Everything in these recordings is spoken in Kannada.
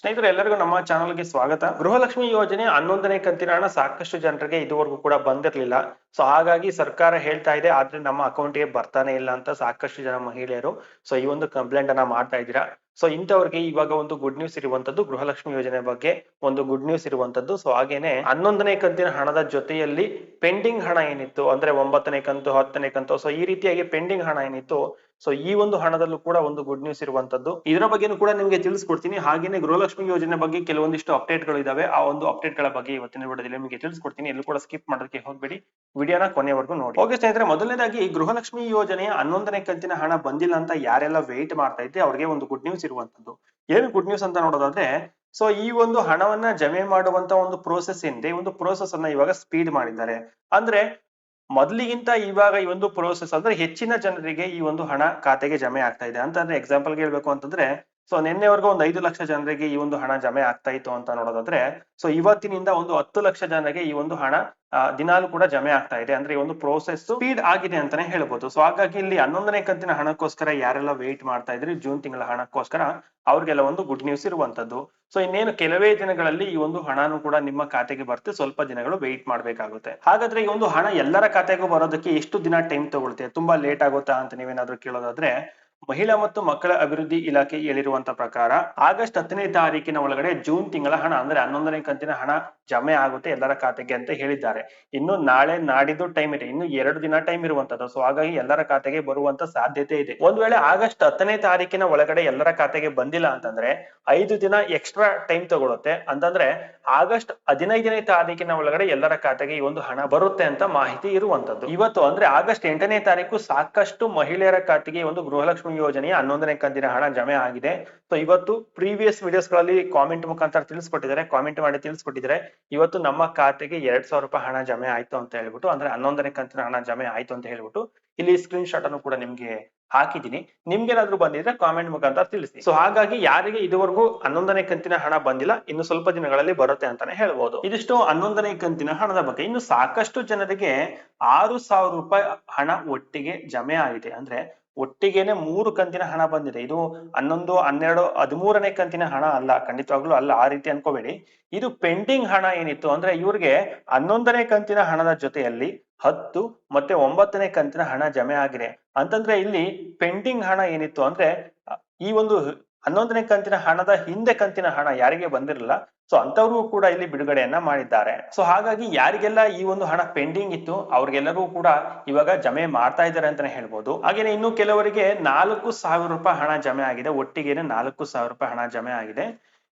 ಸ್ನೇಹಿತರೆ, ಎಲ್ಲರಿಗೂ ನಮ್ಮ ಚಾನಲ್ಗೆ ಸ್ವಾಗತ. ಗೃಹಲಕ್ಷ್ಮಿ ಯೋಜನೆ ಹನ್ನೊಂದನೇ ಕಂತಿನ ಹಣ ಸಾಕಷ್ಟು ಜನರಿಗೆ ಇದುವರೆಗೂ ಕೂಡ ಬಂದಿರಲಿಲ್ಲ. ಸೊ, ಹಾಗಾಗಿ ಸರ್ಕಾರ ಹೇಳ್ತಾ ಇದೆ, ಆದ್ರೆ ನಮ್ಮ ಅಕೌಂಟ್ಗೆ ಬರ್ತಾನೆ ಇಲ್ಲ ಅಂತ ಸಾಕಷ್ಟು ಜನ ಮಹಿಳೆಯರು ಸೊ, ಈ ಒಂದು ಕಂಪ್ಲೇಂಟ್ ಅನ್ನ ಮಾಡ್ತಾ ಇದ್ದೀರಾ. ಸೊ, ಇಂಥವ್ರಿಗೆ ಇವಾಗ ಒಂದು ಗುಡ್ ನ್ಯೂಸ್ ಇರುವಂತದ್ದು ಗೃಹಲಕ್ಷ್ಮಿ ಯೋಜನೆ ಬಗ್ಗೆ ಒಂದು ಗುಡ್ ನ್ಯೂಸ್ ಇರುವಂತದ್ದು. ಸೊ, ಹಾಗೇನೆ ಹನ್ನೊಂದನೇ ಕಂತಿನ ಹಣದ ಜೊತೆಯಲ್ಲಿ ಪೆಂಡಿಂಗ್ ಹಣ ಏನಿತ್ತು, ಅಂದ್ರೆ ಒಂಬತ್ತನೇ ಕಂತು, ಹತ್ತನೇ ಕಂತು, ಸೊ, ಈ ರೀತಿಯಾಗಿ ಪೆಂಡಿಂಗ್ ಹಣ ಏನಿತ್ತು ಸೊ ಈ ಒಂದು ಹಣದಲ್ಲೂ ಕೂಡ ಒಂದು ಗುಡ್ ನ್ಯೂಸ್ ಇರುವಂತದ್ದು ಇದರ ಬಗ್ಗೆನೂ ಕೂಡ ನಿಮಗೆ ತಿಳಿಸ್ಕೊಡ್ತೀನಿ. ಹಾಗೇನೆ ಗೃಹಲಕ್ಷ್ಮಿ ಯೋಜನೆ ಬಗ್ಗೆ ಕೆಲವೊಂದಿಷ್ಟು ಅಪ್ಡೇಟ್ಗಳು ಇದಾವೆ ಆ ಒಂದು ಅಪ್ಡೇಟ್ಗಳ ಬಗ್ಗೆ ಇವತ್ತಿನ ವಿಡಿಯೋದಲ್ಲಿ ನಿಮಗೆ ತಿಳಿಸ್ಕೊಡ್ತೀನಿ. ಎಲ್ಲೂ ಕೂಡ ಸ್ಕಿಪ್ ಮಾಡೋದಕ್ಕೆ ಹೋಗ್ಬೇಡಿ. ವಿಡಿಯೋನ ಕೊನೆವರೆಗೂ ನೋಡಿ. ಓಕೆ ಸ್ನೇಹಿತರೆ, ಮೊದಲನೇದಾಗಿ ಗೃಹಲಕ್ಷ್ಮಿ ಯೋಜನೆ ಹನ್ನೊಂದನೇ ಕಂತಿನ ಹಣ ಬಂದಿಲ್ಲ ಅಂತ ಯಾರೆಲ್ಲ ವೇಟ್ ಮಾಡ್ತಾ ಇದ್ದೆ ಅವ್ರಿಗೆ ಒಂದು ಗುಡ್ ನ್ಯೂಸ್ ಇರುವಂತದ್ದು ಏನು ಗುಡ್ ನ್ಯೂಸ್ ಅಂತ ನೋಡೋದಾದ್ರೆ ಸೊ ಈ ಒಂದು ಹಣವನ್ನ ಜಮೆ ಮಾಡುವಂತ ಒಂದು ಪ್ರೋಸೆಸ್ ಏನಿದೆ ಒಂದು ಪ್ರೋಸೆಸ್ ಅನ್ನ ಇವಾಗ ಸ್ಪೀಡ್ ಮಾಡಿದ್ದಾರೆ. ಅಂದ್ರೆ ಮೊದಲಿಗಿಂತ ಇವಾಗ ಈ ಒಂದು ಪ್ರೋಸೆಸ್ ಅಂದ್ರೆ ಹೆಚ್ಚಿನ ಜನರಿಗೆ ಈ ಒಂದು ಹಣ ಖಾತೆಗೆ ಜಮೆ ಆಗ್ತಾ ಇದೆ. ಅಂತಂದ್ರೆ ಎಕ್ಸಾಂಪಲ್ಗೆ ಹೇಳ್ಬೇಕು ಅಂತಂದ್ರೆ ಸೊ ನಿನ್ನೆವರೆಗೂ ಒಂದು ಐದು ಲಕ್ಷ ಜನರಿಗೆ ಈ ಒಂದು ಹಣ ಜಮೆ ಆಗ್ತಾ ಇತ್ತು ಅಂತ ನೋಡೋದಾದ್ರೆ ಸೊ ಇವತ್ತಿನಿಂದ ಒಂದು ಹತ್ತು ಲಕ್ಷ ಜನರಿಗೆ ಈ ಒಂದು ಹಣ ದಿನಾಲು ಕೂಡ ಜಮೆ ಆಗ್ತಾ ಇದೆ. ಅಂದ್ರೆ ಈ ಒಂದು ಪ್ರೋಸೆಸ್ ಸ್ಪೀಡ್ ಆಗಿದೆ ಅಂತಾನೆ ಹೇಳ್ಬೋದು. ಸೊ ಹಾಗಾಗಿ ಇಲ್ಲಿ ಹನ್ನೊಂದನೇ ಕಂತಿನ ಹಣಕ್ಕೋಸ್ಕರ ಯಾರೆಲ್ಲ ವೇಟ್ ಮಾಡ್ತಾ ಇದ್ರಿ, ಜೂನ್ ತಿಂಗಳ ಹಣಕ್ಕೋಸ್ಕರ ಅವ್ರಿಗೆಲ್ಲ ಒಂದು ಗುಡ್ ನ್ಯೂಸ್ ಇರುವಂತದ್ದು. ಸೊ ಇನ್ನೇನು ಕೆಲವೇ ದಿನಗಳಲ್ಲಿ ಈ ಒಂದು ಹಣನು ಕೂಡ ನಿಮ್ಮ ಖಾತೆಗೆ ಬರುತ್ತೆ ಸ್ವಲ್ಪ ದಿನಗಳು ವೆಯ್ಟ್ ಮಾಡ್ಬೇಕಾಗುತ್ತೆ. ಹಾಗಾದ್ರೆ ಈ ಒಂದು ಹಣ ಎಲ್ಲರ ಖಾತೆಗೂ ಬರೋದಕ್ಕೆ ಎಷ್ಟು ದಿನ ಟೈಮ್ ತಗೊಳುತ್ತೆ ತುಂಬಾ ಲೇಟ್ ಆಗುತ್ತಾ ಅಂತ ನೀವೇನಾದ್ರೂ ಕೇಳೋದಾದ್ರೆ ಮಹಿಳಾ ಮತ್ತು ಮಕ್ಕಳ ಅಭಿವೃದ್ಧಿ ಇಲಾಖೆ ಹೇಳಿರುವಂತ ಪ್ರಕಾರ ಆಗಸ್ಟ್ ಹತ್ತನೇ ತಾರೀಕಿನ ಒಳಗಡೆ ಜೂನ್ ತಿಂಗಳ ಹಣ ಅಂದ್ರೆ ಹನ್ನೊಂದನೇ ಕಂತಿನ ಹಣ ಜಮೆ ಆಗುತ್ತೆ ಎಲ್ಲರ ಖಾತೆಗೆ ಅಂತ ಹೇಳಿದ್ದಾರೆ. ಇನ್ನು ನಾಳೆ ನಾಡಿದ್ದು ಟೈಮ್ ಇದೆ. ಇನ್ನು ಎರಡು ದಿನ ಟೈಮ್ ಇರುವಂತದ್ದು. ಸೊ ಹಾಗಾಗಿ ಎಲ್ಲರ ಖಾತೆಗೆ ಬರುವಂತ ಸಾಧ್ಯತೆ ಇದೆ. ಒಂದ್ ವೇಳೆ ಆಗಸ್ಟ್ ಹತ್ತನೇ ತಾರೀಕಿನ ಒಳಗಡೆ ಎಲ್ಲರ ಖಾತೆಗೆ ಬಂದಿಲ್ಲ ಅಂತಂದ್ರೆ ಐದು ದಿನ ಎಕ್ಸ್ಟ್ರಾ ಟೈಮ್ ತಗೊಳುತ್ತೆ. ಅಂತಂದ್ರೆ ಆಗಸ್ಟ್ ಹದಿನೈದನೇ ತಾರೀಕಿನ ಒಳಗಡೆ ಎಲ್ಲರ ಖಾತೆಗೆ ಈ ಒಂದು ಹಣ ಬರುತ್ತೆ ಅಂತ ಮಾಹಿತಿ ಇರುವಂತದ್ದು. ಇವತ್ತು ಅಂದ್ರೆ ಆಗಸ್ಟ್ ಎಂಟನೇ ತಾರೀಕು ಸಾಕಷ್ಟು ಮಹಿಳೆಯರ ಖಾತೆಗೆ ಒಂದು ಗೃಹಲಕ್ಷ್ಮಿ ಯೋಜನೆಯ ಹನ್ನೊಂದನೇ ಕಂತಿನ ಹಣ ಜಮೆ ಆಗಿದೆ. ಸೊ ಇವತ್ತು ಪ್ರೀವಿಯಸ್ ವಿಡಿಯೋಸ್ಗಳಲ್ಲಿ ಕಾಮೆಂಟ್ ಮುಖಾಂತರ ತಿಳಿಸ್ಕೊಟ್ಟಿದ್ದಾರೆ. ಕಾಮೆಂಟ್ ಮಾಡಿ ತಿಳಿಸ್ಕೊಟ್ಟಿದ್ದಾರೆ. ಇವತ್ತು ನಮ್ಮ ಖಾತೆಗೆ ಎರಡ್ ಸಾವಿರ ರೂಪಾಯಿ ಹಣ ಜಮೆ ಆಯ್ತು ಅಂತ ಹೇಳ್ಬಿಟ್ಟು, ಅಂದ್ರೆ ಹನ್ನೊಂದನೇ ಕಂತಿನ ಹಣ ಜಮೆ ಆಯ್ತು ಅಂತ ಹೇಳ್ಬಿಟ್ಟು ಇಲ್ಲಿ ಸ್ಕ್ರೀನ್ ಶಾಟ್ ಅನ್ನು ಕೂಡ ನಿಮ್ಗೆ ಹಾಕಿದೀನಿ ನಿಮ್ಗೇನಾದ್ರೂ ಬಂದಿದ್ರೆ ಕಾಮೆಂಟ್ ಮುಖಾಂತರ ತಿಳಿಸಿ. ಸೊ ಹಾಗಾಗಿ ಯಾರಿಗೆ ಇದುವರೆಗೂ ಹನ್ನೊಂದನೇ ಕಂತಿನ ಹಣ ಬಂದಿಲ್ಲ, ಇನ್ನು ಸ್ವಲ್ಪ ದಿನಗಳಲ್ಲಿ ಬರುತ್ತೆ ಅಂತಾನೆ ಹೇಳ್ಬೋದು. ಇದಿಷ್ಟು ಹನ್ನೊಂದನೇ ಕಂತಿನ ಹಣದ ಬಗ್ಗೆ ಇನ್ನು ಸಾಕಷ್ಟು ಜನರಿಗೆ ಆರು ಸಾವಿರ ರೂಪಾಯಿ ಹಣ ಒಟ್ಟಿಗೆ ಜಮೆ ಆಗಿದೆ. ಅಂದ್ರೆ ಒಟ್ಟಿಗೆನೆ ಮೂರು ಕಂತಿನ ಹಣ ಬಂದಿದೆ. ಇದು ಹನ್ನೊಂದು, ಹನ್ನೆರಡು, ಹದಿಮೂರನೇ ಕಂತಿನ ಹಣ ಅಲ್ಲ, ಖಂಡಿತವಾಗ್ಲೂ ಅಲ್ಲ, ಆ ರೀತಿ ಅನ್ಕೋಬೇಡಿ. ಇದು ಪೆಂಡಿಂಗ್ ಹಣ ಏನಿತ್ತು ಅಂದ್ರೆ ಇವ್ರಿಗೆ ಹನ್ನೊಂದನೇ ಕಂತಿನ ಹಣದ ಜೊತೆಯಲ್ಲಿ ಹತ್ತು ಮತ್ತೆ ಒಂಬತ್ತನೇ ಕಂತಿನ ಹಣ ಜಮೆ ಆಗಿದೆ. ಅಂತಂದ್ರೆ ಇಲ್ಲಿ ಪೆಂಡಿಂಗ್ ಹಣ ಏನಿತ್ತು ಅಂದ್ರೆ, ಈ ಒಂದು ಹನ್ನೊಂದನೇ ಕಂತಿನ ಹಣದ ಹಿಂದೆ ಕಂತಿನ ಹಣ ಯಾರಿಗೆ ಬಂದಿರಲಿಲ್ಲ ಸೊ ಅಂತವ್ರಿಗೂ ಕೂಡ ಇಲ್ಲಿ ಬಿಡುಗಡೆಯನ್ನ ಮಾಡಿದ್ದಾರೆ. ಸೊ ಹಾಗಾಗಿ ಯಾರಿಗೆಲ್ಲ ಈ ಒಂದು ಹಣ ಪೆಂಡಿಂಗ್ ಇತ್ತು ಅವ್ರಿಗೆಲ್ಲರೂ ಕೂಡ ಇವಾಗ ಜಮೆ ಮಾಡ್ತಾ ಇದ್ದಾರೆ ಅಂತಾನೆ ಹೇಳ್ಬೋದು. ಹಾಗೇನೆ ಇನ್ನು ಕೆಲವರಿಗೆ ನಾಲ್ಕು ಸಾವಿರ ರೂಪಾಯಿ ಹಣ ಜಮೆ ಆಗಿದೆ, ಒಟ್ಟಿಗೆನೆ ನಾಲ್ಕು ಸಾವಿರ ರೂಪಾಯಿ ಹಣ ಜಮೆ ಆಗಿದೆ.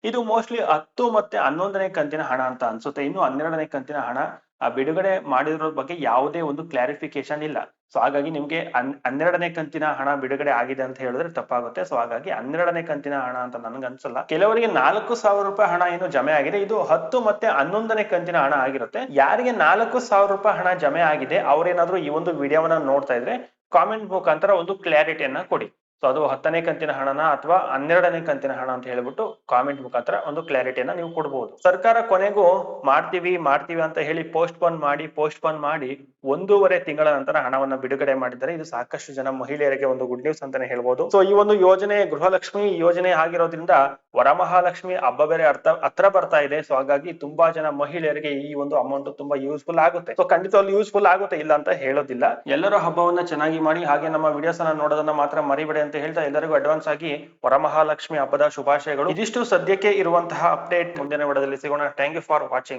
ಇದು ಮೋಸ್ಟ್ಲಿ ಹತ್ತು ಮತ್ತೆ ಹನ್ನೊಂದನೇ ಕಂತಿನ ಹಣ ಅಂತ ಅನ್ಸುತ್ತೆ. ಇನ್ನು ಹನ್ನೆರಡನೇ ಕಂತಿನ ಹಣ ಆ, ಬಿಡುಗಡೆ ಮಾಡಿರೋ ಬಗ್ಗೆ ಯಾವುದೇ ಒಂದು ಕ್ಲಾರಿಫಿಕೇಶನ್ ಇಲ್ಲ. ಸೊ ಹಾಗಾಗಿ ನಿಮ್ಗೆ ಹನ್ ಹನ್ನೆರಡನೇ ಕಂತಿನ ಹಣ ಬಿಡುಗಡೆ ಆಗಿದೆ ಅಂತ ಹೇಳಿದ್ರೆ ತಪ್ಪಾಗುತ್ತೆ. ಸೊ ಹಾಗಾಗಿ ಹನ್ನೆರಡನೇ ಕಂತಿನ ಹಣ ಅಂತ ನನ್ಗೆ ಅನ್ಸಲ್ಲ. ಕೆಲವರಿಗೆ ನಾಲ್ಕು ಸಾವಿರ ರೂಪಾಯಿ ಹಣ ಏನು ಜಮೆ ಆಗಿದೆ. ಇದು ಹತ್ತು ಮತ್ತೆ ಹನ್ನೊಂದನೇ ಕಂತಿನ ಹಣ ಆಗಿರುತ್ತೆ. ಯಾರಿಗೆ ನಾಲ್ಕು ಸಾವಿರ ರೂಪಾಯಿ ಹಣ ಜಮೆ ಆಗಿದೆ ಅವ್ರೇನಾದ್ರೂ ಈ ಒಂದು ವಿಡಿಯೋವನ್ನ ನೋಡ್ತಾ ಇದ್ರೆ ಕಾಮೆಂಟ್ ಮುಖಾಂತರ ಒಂದು ಕ್ಲಾರಿಟಿಯನ್ನ ಕೊಡಿ. ಸೊ ಅದು ಹತ್ತನೇ ಕಂತಿನ ಹಣನ ಅಥವಾ ಹನ್ನೆರಡನೇ ಕಂತಿನ ಹಣ ಅಂತ ಹೇಳ್ಬಿಟ್ಟು ಕಾಮೆಂಟ್ ಮುಖಾಂತರ ಒಂದು ಕ್ಲಾರಿಟಿಯನ್ನ ನೀವು ಕೊಡಬಹುದು ಸರ್ಕಾರ ಕೊನೆಗೂ ಮಾಡ್ತೀವಿ ಮಾಡ್ತೀವಿ ಅಂತ ಹೇಳಿ ಪೋಸ್ಟ್ ಪೋನ್ ಮಾಡಿ ಪೋಸ್ಟ್ ಪೋನ್ ಮಾಡಿ ಒಂದೂವರೆ ತಿಂಗಳ ನಂತರ ಹಣವನ್ನ ಬಿಡುಗಡೆ ಮಾಡಿದ್ದಾರೆ ಇದು ಸಾಕಷ್ಟು ಜನ ಮಹಿಳೆಯರಿಗೆ ಒಂದು ಗುಡ್ ನ್ಯೂಸ್ ಅಂತಾನೆ ಹೇಳ್ಬೋದು. ಸೊ ಈ ಒಂದು ಯೋಜನೆ ಗೃಹಲಕ್ಷ್ಮಿ ಯೋಜನೆ ಆಗಿರೋದ್ರಿಂದ ವರಮಹಾಲಕ್ಷ್ಮಿ ಹಬ್ಬ ಬೇರೆ ಅರ್ಥ, ಹತ್ರ ಬರ್ತಾ ಇದೆ. ಸೊ ಹಾಗಾಗಿ ತುಂಬಾ ಜನ ಮಹಿಳೆಯರಿಗೆ ಈ ಒಂದು ಅಮೌಂಟ್ ತುಂಬಾ ಯೂಸ್ಫುಲ್ ಆಗುತ್ತೆ. ಸೊ ಖಂಡಿತವಾಗ್ಲೂ ಯೂಸ್ಫುಲ್ ಆಗುತ್ತೆ ಇಲ್ಲ ಅಂತ ಹೇಳೋದಿಲ್ಲ. ಎಲ್ಲರೂ ಹಬ್ಬವನ್ನ ಚೆನ್ನಾಗಿ ಮಾಡಿ, ಹಾಗೆ ನಮ್ಮ ವಿಡಿಯೋಸ್ ಅನ್ನ ನೋಡೋದನ್ನ ಮಾತ್ರ ಮರಿಬೇಡಿ ಅಂತ ಹೇಳ್ತಾ ಎಲ್ಲರಿಗೂ ಅಡ್ವಾನ್ಸ್ ಆಗಿ ವರಮಹಾಲಕ್ಷ್ಮಿ ಹಬ್ಬದ ಶುಭಾಶಯಗಳು. ಇದಿಷ್ಟು ಸದ್ಯಕ್ಕೆ ಇರುವಂತಹ ಅಪ್ಡೇಟ್ ಮುಂದಿನ ವಿಡದಲ್ಲಿ ಸಿಗೋಣ. Thank you for watching